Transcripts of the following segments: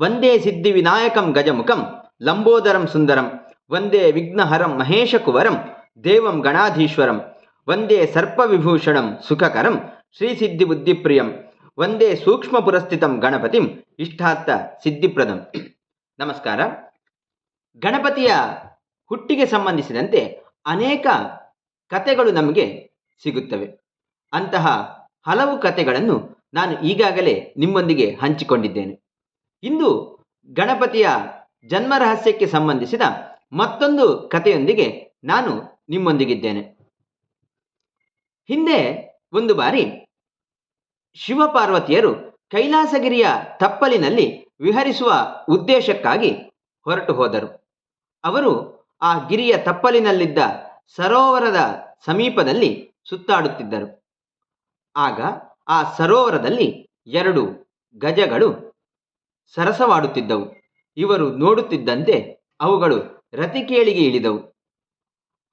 ವಂದೇ ಸಿದ್ಧಿ ವಿನಾಯಕಂ ಗಜಮುಖಂ, ಲಂಬೋದರಂ ಸುಂದರಂ, ವಂದೇ ವಿಘ್ನಹರಂ ಮಹೇಶಕುವರಂ, ದೇವಂ ಗಣಾಧೀಶ್ವರಂ, ವಂದೇ ಸರ್ಪವಿಭೂಷಣಂ ಸುಖಕರಂ ಶ್ರೀಸಿದ್ಧಿ ಬುದ್ಧಿಪ್ರಿಯಂ, ವಂದೇ ಸೂಕ್ಷ್ಮ ಪುರಸ್ಥಿತಂ ಗಣಪತಿಂ, ಇಷ್ಟಾರ್ಥ ಸಿದ್ಧಿಪ್ರದಂ. ನಮಸ್ಕಾರ. ಗಣಪತಿಯ ಹುಟ್ಟಿಗೆ ಸಂಬಂಧಿಸಿದಂತೆ ಅನೇಕ ಕಥೆಗಳು ನಮಗೆ ಸಿಗುತ್ತವೆ. ಅಂತಹ ಹಲವು ಕಥೆಗಳನ್ನು ನಾನು ಈಗಾಗಲೇ ನಿಮ್ಮೊಂದಿಗೆ ಹಂಚಿಕೊಂಡಿದ್ದೇನೆ. ಇಂದು ಗಣಪತಿಯ ಜನ್ಮ ರಹಸ್ಯಕ್ಕೆ ಸಂಬಂಧಿಸಿದ ಮತ್ತೊಂದು ಕಥೆಯೊಂದಿಗೆ ನಾನು ನಿಮ್ಮೊಂದಿಗಿದ್ದೇನೆ. ಹಿಂದೆ ಒಂದು ಬಾರಿ ಶಿವಪಾರ್ವತಿಯರು ಕೈಲಾಸಗಿರಿಯ ತಪ್ಪಲಿನಲ್ಲಿ ವಿಹರಿಸುವ ಉದ್ದೇಶಕ್ಕಾಗಿ ಹೊರಟು ಹೋದರು. ಅವರು ಆ ಗಿರಿಯ ತಪ್ಪಲಿನಲ್ಲಿದ್ದ ಸರೋವರದ ಸಮೀಪದಲ್ಲಿ ಸುತ್ತಾಡುತ್ತಿದ್ದರು. ಆಗ ಆ ಸರೋವರದಲ್ಲಿ ಎರಡು ಗಜಗಳು ಸರಸವಾಡುತ್ತಿದ್ದವು. ಇವರು ನೋಡುತ್ತಿದ್ದಂತೆ ಅವುಗಳು ರತಿಕೇಳಿಗೆ ಇಳಿದವು.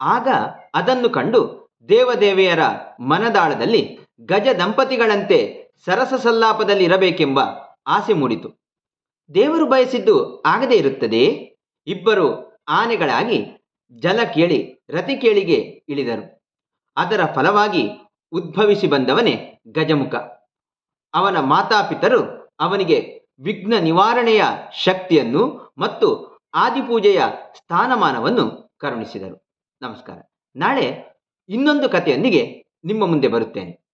ಆಗ ಅದನ್ನು ಕಂಡು ದೇವದೇವಿಯರ ಮನದಾಳದಲ್ಲಿ ಗಜ ದಂಪತಿಗಳಂತೆ ಸರಸ ಸಲ್ಲಾಪದಲ್ಲಿ ಇರಬೇಕೆಂಬ ಆಸೆ ಮೂಡಿತು. ದೇವರು ಬಯಸಿದ್ದು ಆಗದೇ ಇರುತ್ತದೆ? ಇಬ್ಬರು ಆನೆಗಳಾಗಿ ಜಲ ಕೇಳಿ ರತಿ ಕೇಳಿಗೆ ಇಳಿದರು. ಅದರ ಫಲವಾಗಿ ಉದ್ಭವಿಸಿ ಬಂದವನೇ ಗಜಮುಖ. ಅವನ ಮಾತಾಪಿತರು ಅವನಿಗೆ ವಿಘ್ನ ನಿವಾರಣೆಯ ಶಕ್ತಿಯನ್ನು ಮತ್ತು ಆದಿಪೂಜೆಯ ಸ್ಥಾನಮಾನವನ್ನು ಕರುಣಿಸಿದರು. ನಮಸ್ಕಾರ. ನಾಳೆ ಇನ್ನೊಂದು ಕಥೆಯೊಂದಿಗೆ ನಿಮ್ಮ ಮುಂದೆ ಬರುತ್ತೇನೆ.